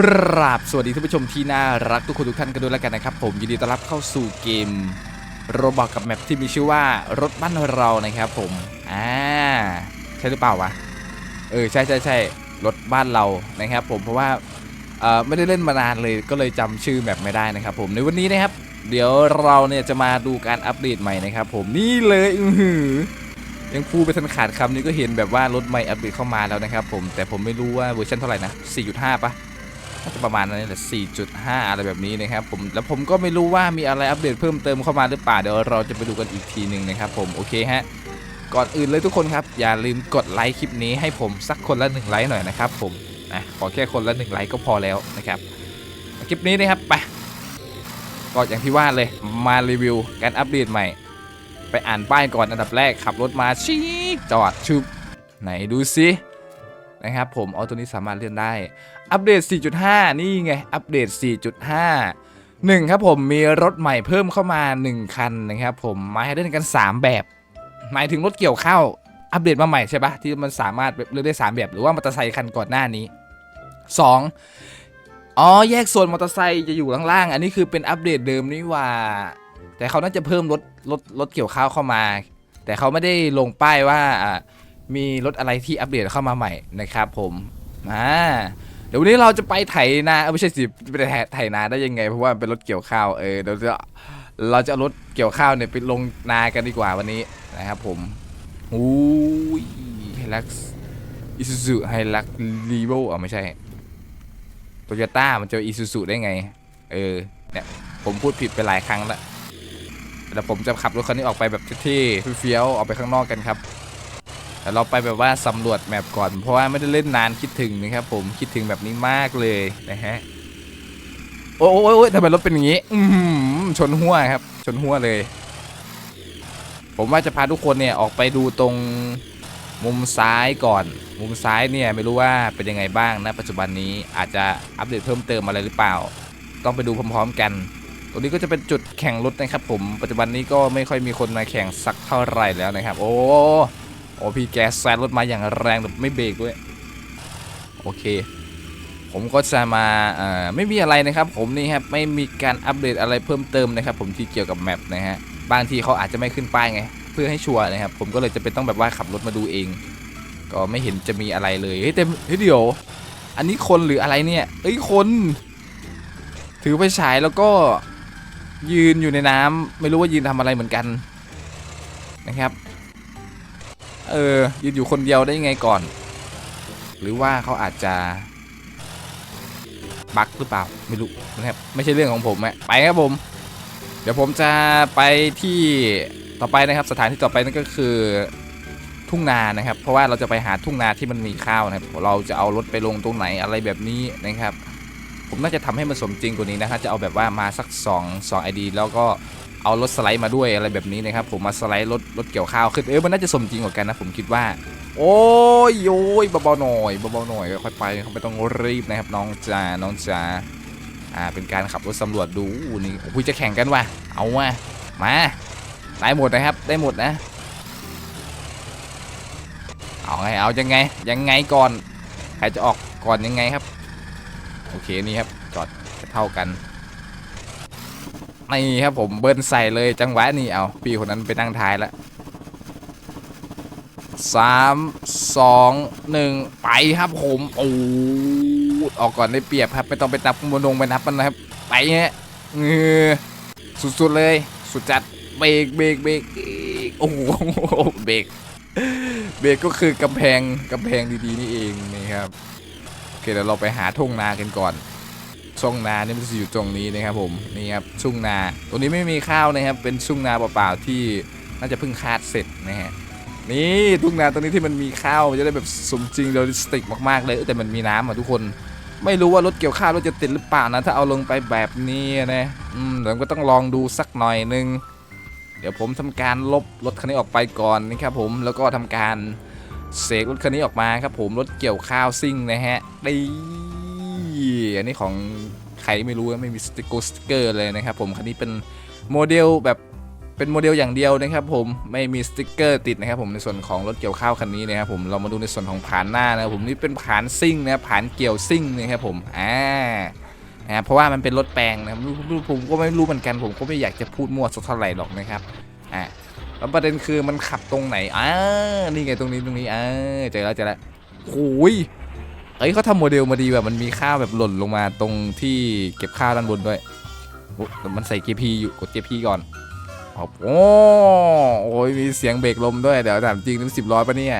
ราบสวัสดีท่านผู้ชมที่น่ารักทุกคนทุกท่านกันด้วยแล้วกันนะครับ ผมยินดีต้อนรับเข้าสู่เกมโรบอกกับแมปที่มีชื่อว่ารถบ้านเรานะครับ ผมอ่าใช่หรือเปล่าวะเออใช่ใช่ใช่รถบ้านเรานะครับ ผมเพราะว่าเออไม่ได้เล่นมานานเลยก็เลยจำชื่อแมปไม่ได้นะครับ ผมในวันนี้นะครับ เดี๋ยวเราเนี่ยจะมาดูการอัปเดตใหม่นะครับ ผมนี่เลยอือหือยังพูดไปทันขาดคำนี้ก็เห็นแบบว่ารถใหม่อัปเดตเข้ามาแล้วนะครับ ผมแต่ผมไม่รู้ว่าเวอร์ชันเท่าไหร่นะ4.5ปะาจะประมาณนั้นแหละ 4.5 อะไรแบบนี้นะครับผม แล้วผมก็ไม่รู้ว่ามีอะไรอัปเดตเพิ่มเติมเข้ามาหรือเปล่า เดี๋ยวเราจะไปดูกันอีกทีหนึ่งนะครับผม โอเคฮะ ก่อนอื่นเลยทุกคนครับ อย่าลืมกดไลค์คลิปนี้ให้ผมสักคนละหนึ่งไลค์หน่อยนะครับผมนะขอแค่คนละหนึ่งไลค์ก็พอแล้วนะครับ คลิปนี้นะครับไปก็อย่างที่ว่าเลย มารีวิวการอัปเดตใหม่ ไปอ่านป้ายก่อนอันดับแรกขับรถมาชีกจอดชุบไหนดูซิ นะครับผมเอตัวนี้สามารถเลื่อนได้ อัปเดต 4.5 นี่ไง อัปเดต 4.5 1ครับผมมีรถใหม่เพิ่มเข้ามา 1 คันนะครับผมมาให้เล่นกัน 3 แบบ หมายถึงรถเกี่ยวข้าวอัปเดตมาใหม่ใช่ปะที่มันสามารถเลือกได้ 3 แบบหรือว่ามอเตอร์ไซคันก่อนหน้านี้ 2. อ๋อแยกโซนมอเตอร์ไซค์จะอยู่ล่างๆอันนี้คือเป็นอัปเดตเดิมนี่ว่า แต่เขาน่าจะเพิ่มรถรถรถเกี่ยวข้าวเข้ามา แต่เขาไม่ได้ลงป้ายว่าอ่า มีรถอะไรที่อัปเดตเข้ามาใหม่นะครับผมอ่าเดี๋ยววันนี้เราจะไปไถนาเอ้าไม่ใช่สิไปไถไถนาได้ยังไง เพราะว่าเป็นรถเกี่ยวข้าวเออเดี๋ยวจะเราจะรถเกี่ยวข้าวเนี่ยไปลงนากันดีกว่าวันนี้นะครับผมอู้ยไฮลักซ์อิซูซุไฮลักซ์รีโวอะไม่ใช่โตโยต้ามันจะอิซูซุได้ไง เออเนี่ยผมพูดผิดไปหลายครั้งแล้วเดี๋ยวผมจะขับรถคันนี้ออกไปแบบเท่ๆเฟี้ยวๆออกไปข้างนอกกันครับ แต่เราไปแบบว่าสำรวจแมปก่อน เพราะว่าไม่ได้เล่นนานคิดถึงนะครับผมคิดถึงแบบนี้มากเลยนะฮะโอ้ยโอ้ยทำไมรถเป็นอย่างนี้ อือหือชนหัวครับ ชนหัวเลย ผมว่าจะพาทุกคนเนี่ยออกไปดูตรงมุมซ้ายก่อน มุมซ้ายเนี่ยไม่รู้ว่าเป็นยังไงบ้างนะปัจจุบันนี้อาจจะอัปเดตเพิ่มเติมอะไรหรือเปล่า ต้องไปดูพร้อม ๆ กันตรงนี้ก็จะเป็นจุดแข่งรถนะครับผมปัจจุบันนี้ก็ไม่ค่อยมีคนมาแข่งสักเท่าไหร่แล้วนะครับ โอ้ อ้พี่แกแซงรถมาอย่างแรงแบบไม่เบรกด้วยโอเค ผมก็จะมาไม่มีอะไรนะครับ ผมนี่ครับไม่มีการอัปเดตอะไรเพิ่มเติมนะครับ ผมที่เกี่ยวกับแมปนะฮะบางทีเขาอาจจะไม่ขึ้นป้ายไง เพื่อให้ชัวร์นะครับ ผมก็เลยจะเป็นต้องแบบว่าขับรถมาดูเอง ก็ไม่เห็นจะมีอะไรเลยเฮ้ยแต่เฮ้ยเดี๋ยว อันนี้คนหรืออะไรเนี่ยเอ้ยคน ถือไฟฉายแล้วก็ยืนอยู่ในน้ำไม่รู้ว่ายืนทำอะไรเหมือนกันนะครับ เออยืนอยู่คนเดียวได้ยังไงก่อน หรือว่าเขาอาจจะบั๊กหรือเปล่าไม่รู้นะครับไม่ใช่เรื่องของผมอะไปครับผม เดี๋ยวผมจะไปที่ต่อไปนะครับ สถานที่ต่อไปนั่นก็คือทุ่งนานะครับ เพราะว่าเราจะไปหาทุ่งนาที่มันมีข้าวนะครับ เราจะเอารถไปลงตรงไหนอะไรแบบนี้นะครับ ผมน่าจะทำให้มันสมจริงกว่านี้นะครับจะเอาแบบว่ามาสัก2 2 ID แล้วก็ เอารถสไลด์มาด้วยอะไรแบบนี้นะครับผมมาสไลด์รถรถเกี่ยวข้าวขึ้นเออมันน่าจะสมจริงกว่ากันนะผมคิดว่า โอ้ยโอ้ยเบาๆหน่อยเบาๆหน่อยค่อยไปเขาไม่ต้องรีบนะครับน้องจ๋าน้องจ๋าอ่าเป็นการขับรถสำรวจดูนี่โอ้ยจะแข่งกันว่ะเอาว่ะมาได้หมดนะครับได้หมดนะ เอาไงเอายังไงยังไงก่อนใครจะออกก่อนยังไงครับ โอเคนี่ครับจอดเท่ากัน นี่ครับผมเบิ้ลใส่เลยจังหวะนี้เอาพี่คนนั้นไปนั่งท้ายแล้วสามสองหนึ่งไปครับผมโอ้ออกก่อนได้เปรียบครับไม่ต้องไปนับมนงไปนับมันนะครับ ไปฮะเงือสุดๆเลย สุดจัดเบรกเบรกเบรกโอ้โหเบรกเบรกก็คือกำแพงกำแพงดีๆนี่เองนะครับโอเคเดี๋ยวเราไปหาทุ่งนากันก่อน ช่องนานี่มันจะอยู่ตรงนี้นะครับผมนี่ครับทุ่งนาตรงนี้ไม่มีข้าวนะครับเป็นทุ่งนาเปล่าๆที่น่าจะเพิ่งคาดเสร็จนะฮะนี่ทุ่งนาตรงนี้ที่มันมีข้าวมันจะได้แบบสมจริงเรียลลิสติกมากๆเลยแต่มันมีน้ำอะทุกคน ไม่รู้ว่ารถเกี่ยวข้าวรถจะติดหรือเปล่านะถ้าเอาลงไปแบบนี้นะอืมเดี๋ยวก็ต้องลองดูสักหน่อยนึงเดี๋ยวผมทำการลบรถคันนี้ออกไปก่อนนะครับผมแล้วก็ทำการเสกรถคันนี้ออกมาครับผมรถเกี่ยวข้าวซิ่งนะฮะดี อันนี้ของใครไม่รู้ไม่มีสติกเกอร์สติกเกอร์เลยนะครับผมคันนี้เป็นโมเดลแบบเป็นโมเดลอย่างเดียวนะครับผมไม่มีสติกเกอร์ติดนะครับผมในส่วนของรถเกี่ยวข้าวคันนี้นะครับผมเรามาดูในส่วนของผานหน้านะครับผมนี่เป็นผานซิ่งนะครับผานเกี่ยวซิ่งนะครับผมอ่านะเพราะว่ามันเป็นรถแปลงนะครับผมก็ไม่รู้เหมือนกันผมก็ไม่อยากจะพูดมั่วสักเท่าไหร่หรอกนะครับอ่าแล้วประเด็นคือมันขับตรงไหนอ่านี่ไงตรงนี้ตรงนี้อ่าเจอแล้วเจอแล้วโอ้ย เอ้ยเขาทำโมเดลมาดีแบบมันมีข้าวแบบหล่นลงมาตรงที่เก็บข้าวด้านบนด้วยโอ้แต่มันใส่ GP อยู่กด GP ก่อนครับโอ้โอ้ยมีเสียงเบรกลมด้วย เดี๋ยวถามจริงนี่สิบร้อยปะเนี่ย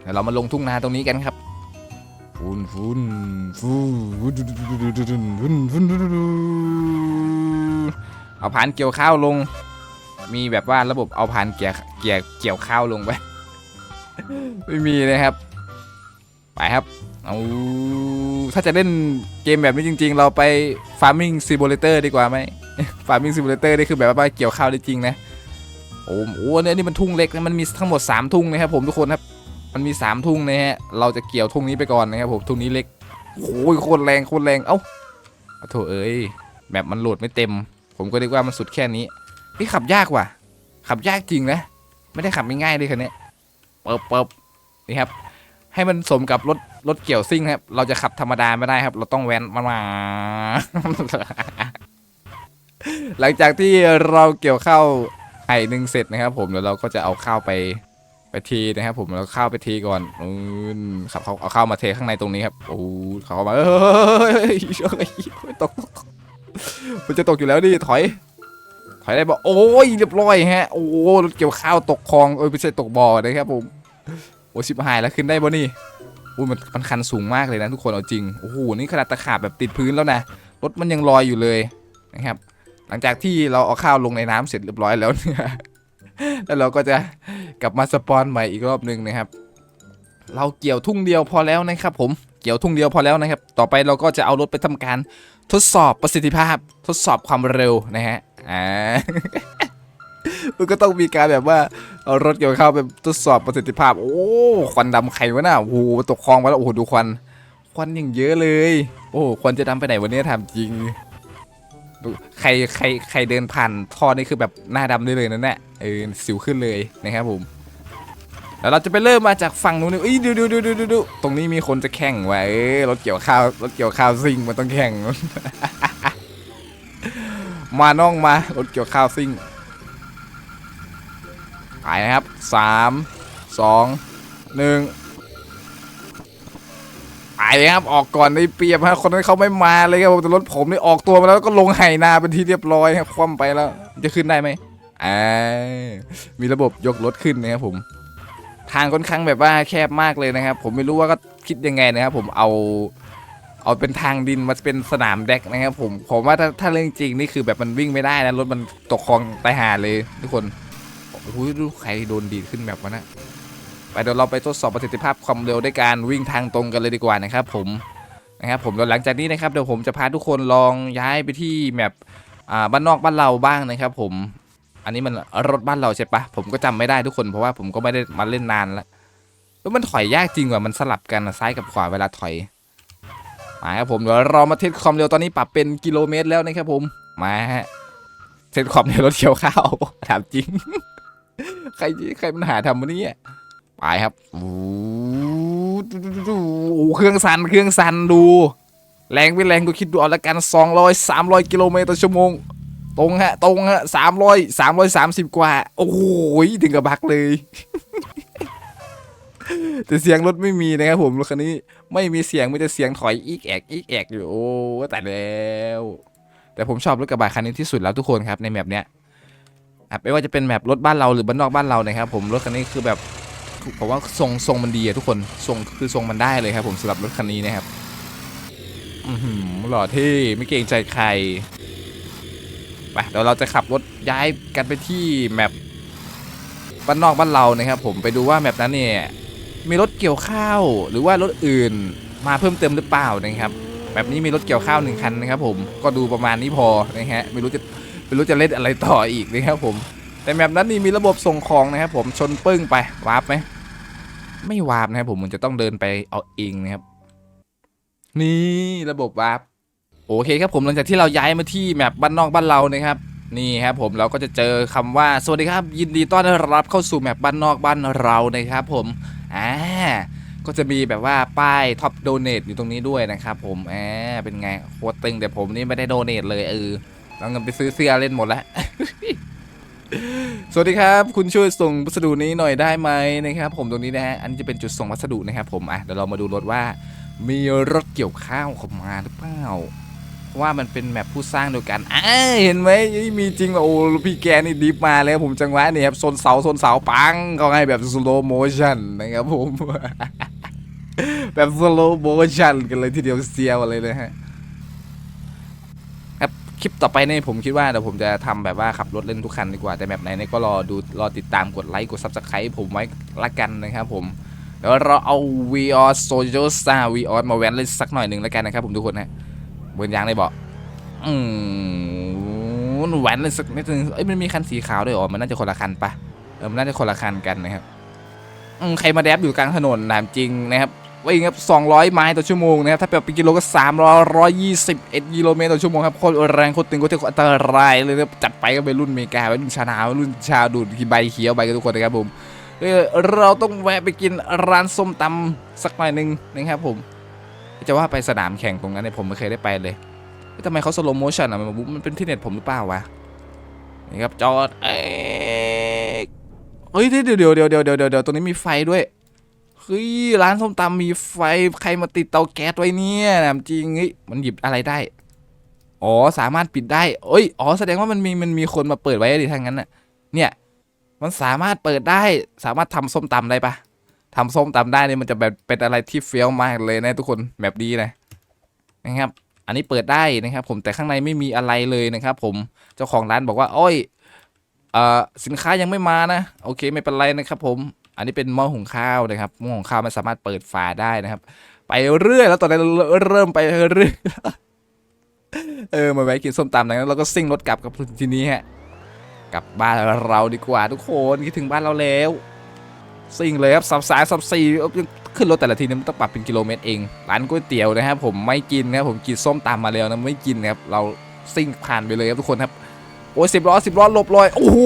เดี๋ยวเรามาลงทุ่งนาตรงนี้กันครับฟุนฟุนฟูฟุนฟุนฟุนฟุนฟุนฟุนฟุนเอาผ่านเกี่ยวข้าวลง มีแบบว่าระบบเอาผ่านเกี่ยวเกี่ยวเกี่ยวข้าวลงไปไม่มีนะครับ ไปครับเอาถ้าจะเล่นเกมแบบนี้จริง ๆ เราไป Farming Simulator ดีกว่าไหมฟาร์มิงซิมูเลเตอร์นี่คือแบบว่าเกี่ยวข้าวได้จริงนะ โอ้โหเนี่ยนี่มันทุ่งเล็กนะมันมีทั้งหมด 3 ทุ่งนะครับผมทุกคนครับ มันมี 3 ทุ่งนะฮะ เราจะเกี่ยวทุ่งนี้ไปก่อนนะครับผมทุ่งนี้เล็กโอ้ยโคตรแรงโคตรแรง เอ้าโถเอ้ยแบบมันโหลดไม่เต็ม ผมก็นึกว่ามันสุดแค่นี้นี่ขับยากว่ะ ขับยากจริงนะ ไม่ได้ขับง่ายๆเลยคันนี้เปิบเปิบนี่ครับ ให้มันสมกับรถรถเกี่ยวซิ่งครับ เราจะขับธรรมดาไม่ได้ครับ เราต้องแว้นมาหลังจากที่เราเกี่ยวข้าวไห่หนึ่งเสร็จนะครับ ผมเดี๋ยวเราก็จะเอาข้าวไปไปเทีนะครับ ผมเราข้าวไปเทีก่อนอืมขับเขาเอาข้าวมาเทข้างในตรงนี้ครับโอ้เขาเข้ามาเอ้ยเอ้ยตกตกตกมันจะตกอยู่แล้วดิถอยถอยได้บอกโอ้ยเรียบร้อยฮะ โอ้รถเกี่ยวข้าวตกคลองเอ้ยไม่ใช่ตกบ่อนะครับผม อ้ชิบหายแล้วขึ้นได้บ่นี่อุ้ยมันมันคันสูงมากเลยนะทุกคนเอาจริงโอ้โหนี่ขนาดตะขาบแบบติดพื้นแล้วนะรถมันยังลอยอยู่เลยนะครับ หลังจากที่เราเอาข้าวลงในน้ำเสร็จเรียบร้อยแล้วเนี่ยแล้วเราก็จะกลับมาสปอนใหม่อีกรอบหนึ่งนะครับ เราเกี่ยวทุ่งเดียวพอแล้วนะครับ ผมเกี่ยวทุ่งเดียวพอแล้วนะครับ ต่อไปเราก็จะเอารถไปทำการทดสอบประสิทธิภาพ ทดสอบความเร็วนะฮะอ่า มันก็ต้องมีการแบบว่าเอารถเกี่ยวข้าวไปทดสอบประสิทธิภาพ โอ้ควันดำใครวะน่ะโอ้โหตกคลองมาแล้วโอ้โหดูควันควันอย่างเยอะเลย โอ้ควันจะดำไปไหนวันนี้ถามจริงใครใครใครเดินผ่านท่อนี่คือแบบหน้าดำได้เลยนั่นแหละเออสิวขึ้นเลยนะครับผมแล้วเราจะไปเริ่มมาจากฝั่งนู้นนี่เอ้ยดูดูดูดูดูดูตรงนี้มีคนจะแข่งว่ะเออรถเกี่ยวข้าวรถเกี่ยวข้าวซิ่งมันต้องแข่งมาน้องมารถเกี่ยวข้าวซิ่ง ไปนะครับสามสองหนึ่งไปเลยครับออกก่อนได้เปรียบฮะคนนั้นเขาไม่มาเลยครับผมแต่รถผมนี่ออกตัวมาแล้วก็ลงไหนาเป็นที่เรียบร้อยครับคว่ำไปแล้วจะขึ้นได้ไหมอ่ามีระบบยกรถขึ้นนะครับผม ทางค่อนข้างแบบว่าแคบมากเลยนะครับ ผมไม่รู้ว่าก็คิดยังไงนะครับผมเอาเอาเป็นทางดินมาเป็นสนามแดกนะครับผมผมว่าถ้าถ้าเรื่องจริงนี่คือแบบมันวิ่งไม่ได้นะรถมันตกคลองตายหาเลยทุกคน โอ้โหดูใครโดนดีดขึ้นแบบวะนะไปเดี๋ยวเราไปทดสอบประสิทธิภาพความเร็วด้วยการวิ่งทางตรงกันเลยดีกว่านะครับผมนะครับผมแล้วหลังจากนี้นะครับเดี๋ยวผมจะพาทุกคนลองย้ายไปที่แมปอ่าบ้านนอกบ้านเราบ้างนะครับ ผม อันนี้มันรถบ้านเราใช่ปะผมก็จำไม่ได้ทุกคนเพราะว่าผมก็ไม่ได้มาเล่นนานแล้วแล้วมันถอยยากจริงว่ะมันสลับกันซ้ายกับขวาเวลาถอยมาครับผมเดี๋ยวเรามาเทสความเร็วตอนนี้ปรับเป็นกิโลเมตรแล้วนะครับผมมาฮะเทสความเร็วรถเกี่ยวข้าวถามจริง ใครใครมันหาทำมันนี่ไปครับโอ้เครื่องสั่นเครื่องสั่นดู แรงไม่แรงก็คิดดูเอาละกัน200 300กิโลเมตรต่อชั่วโมง ตรงฮะ ตรงฮะสามร้อยสามร้อยสามสิบกว่า โอ้โหถึงกับบักเลย แต่เสียงรถไม่มีนะครับผมรถคันนี้ไม่มีเสียงไมีแต่เสียงถอยอีกแอกอีกแอกอยู่โอ้แต่แล้ว แต่ผมชอบรถกระบะคันนี้ที่สุดแล้วทุกคนครับในแมปเนี้ย อะไม่ว่าจะเป็นแมปรถบ้านเราหรือบ้านนอกบ้านเรานะครับผมรถคันนี้คือแบบผมว่าทรงทรงมันดีอะทุกคนทรงคือทรงมันได้เลยครับ ผมสำหรับรถคันนี้นะครับอือหือหล่อเท่ไม่เกรงใจใครไปเดี๋ยวเราจะขับรถย้ายกันไปที่แมปบ้านนอกบ้านเรานะครับ ผมไปดูว่าแมปนั้นเนี่ยมีรถเกี่ยวข้าวหรือว่ารถอื่นมาเพิ่มเติมหรือเปล่านะครับแบบนี้มีรถเกี่ยวข้าวหนึ่งคันนะครับ ผมก็ดูประมาณนี้พอนะฮะไม่รู้จะ ไม่รู้จะเล่นอะไรต่ออีกนะครับผม แต่แมปนั้นนี่มีระบบส่งของนะครับผมชนปึ้งไปวาร์ปไหมไม่วาร์ปนะครับผมมันจะต้องเดินไปเอาเองนะครับ นี่ระบบวาร์ปโอเคครับผมหลังจากที่เราย้ายมาที่แมปบ้านนอกบ้านเรานะครับนี่ครับผมเราก็จะเจอคำว่าสวัสดีครับ ยินดีต้อนรับเข้าสู่แมปบ้านนอกบ้านเรานะครับผมอ่าก็จะมีแบบว่าป้ายท็อปโดเน a อยู่ตรงนี้ด้วยนะครับผมอ่าเป็นไงโคตรตึงแต่ผมนี่ไม่ได้โดเน a เลยเออ เอาเงินไปซื้อเสื้อเล่นหมดแล้ว สวัสดีครับ คุณช่วยส่งพัสดุนี้หน่อยได้ไหมนะครับ ผมตรงนี้นะฮะ อันนี้จะเป็นจุดส่งพัสดุนะครับ ผมอะเดี๋ยวเรามาดูรถว่า มีรถเกี่ยวข้าวเข้ามาหรือเปล่าเพราะว่ามันเป็นแมปผู้สร้างเดียวกันอ่าเห็นไหมมีจริงโอ้พี่แกนี่ดิฟมาแล้วผมจังหวะนี่ครับโซนเสาโซนเสาปังเขาให้แบบสโลโมชั่นนะครับผม แบบสโลโมชั่นกันเลยทีเดียวเซียวเลยนะฮะ คลิปต่อไปเนี่ยผมคิดว่าเดี๋ยวผมจะทำแบบว่าขับรถเล่นทุกคันดีกว่าแต่แบบไหนเนี่ยก็รอดูรอติดตามกดไลค์กดซับสไครต์ผมไว้ละกันนะครับผมเดี๋ยวเราเอา v ีออสโซโยซาวีออสมาแว้นเล่นสักหน่อยหนึ่งล้วกันนะครับผมทุกคนนะเบิร์นยางเลยบอกอืมแหวนเลยสักนิดนึงเอ้ยมันมีคันสีขาวด้วยอ๋อมันน่าจะคนละคันปะเออมันน่าจะคนละคันกันนะครับอืมใครมาแดบอยู่กลางถนนนามจริงนะครับ วิ่งครับ 200 ไมล์ต่อชั่วโมงนะครับ ถ้าแบบเป็นกิโลก็ 321กิโลเมตรต่อชั่วโมงครับ โคตรแรงโคตรตึงโคตรอันตรายเลยนะครับ จัดไปก็เป็นรุ่นเมกาเป็นรุ่นชาหนาวรุ่นชาดูดใบเขียวใบกันทุกคนนะครับผมเราต้องแวะไปกินร้านส้มตำสักหน่อยหนึงนะครับผม จะว่าไปสนามแข่งตรงนั้นเนี่ยผมไม่เคยได้ไปเลยทำไมเขาสโลโมชันอะมันมันเป็นที่เน็ตผมหรือเปล่าวะนี่ครับจอดเอ้ยเฮ้ยเดี๋ยวเดี๋ยวเดี๋ยวเดี๋ยวเดี๋ยวเดี๋ยวเดี๋ยวตรงนี้มีไฟด้วย เฮ้ยร้านส้มตำมีไฟใครมาติดเตาแก๊สไว้เนี่ยจริงเฮ้ยมันหยิบอะไรได้ อ๋อสามารถปิดได้เอ้ยอ๋อแสดงว่ามันมีมันมีคนมาเปิดไว้ดิทางนั้นน่ะ เนี่ยมันสามารถเปิดได้สามารถทำส้มตำได้ปะทำส้มตำได้เนี่ยมันจะแบบเป็นอะไรที่เฟี้ยวมากเลยนะทุกคนแบบดีนะนะครับ อันนี้เปิดได้นะครับ ผมแต่ข้างในไม่มีอะไรเลยนะครับ ผมเจ้าของร้านบอกว่า โอ้ยเอ่อสินค้ายังไม่มานะ โอเคไม่เป็นไรนะครับ ผม อันนี้เป็นหม้อหุงข้าวนะครับหม้อหุงข้าวมันสามารถเปิดฝาได้นะครับ ไปเรื่อยแล้วตอนนี้เริ่มไปเรื่อยเออมาแวะกินส้มตำนะแล้วก็ซิ่งรถกลับกับทีนี้ฮะกลับบ้านเราดีกว่าทุกคนคิดถึงบ้านเราแล้วซิ่งเลยครับสับสายสับสี่ขึ้นรถแต่ละทีนี่มันต้องปรับเป็นกิโลเมตรเองร้านก๋วยเตี๋ยวนะครับผมไม่กินนะครับผมกินส้มตำมาแล้วนะไม่กินนะครับเราซิ่งผ่านไปเลยครับทุกคนครับโอ้ยสิบล้อสิบล้อหลบลอยโอ้โห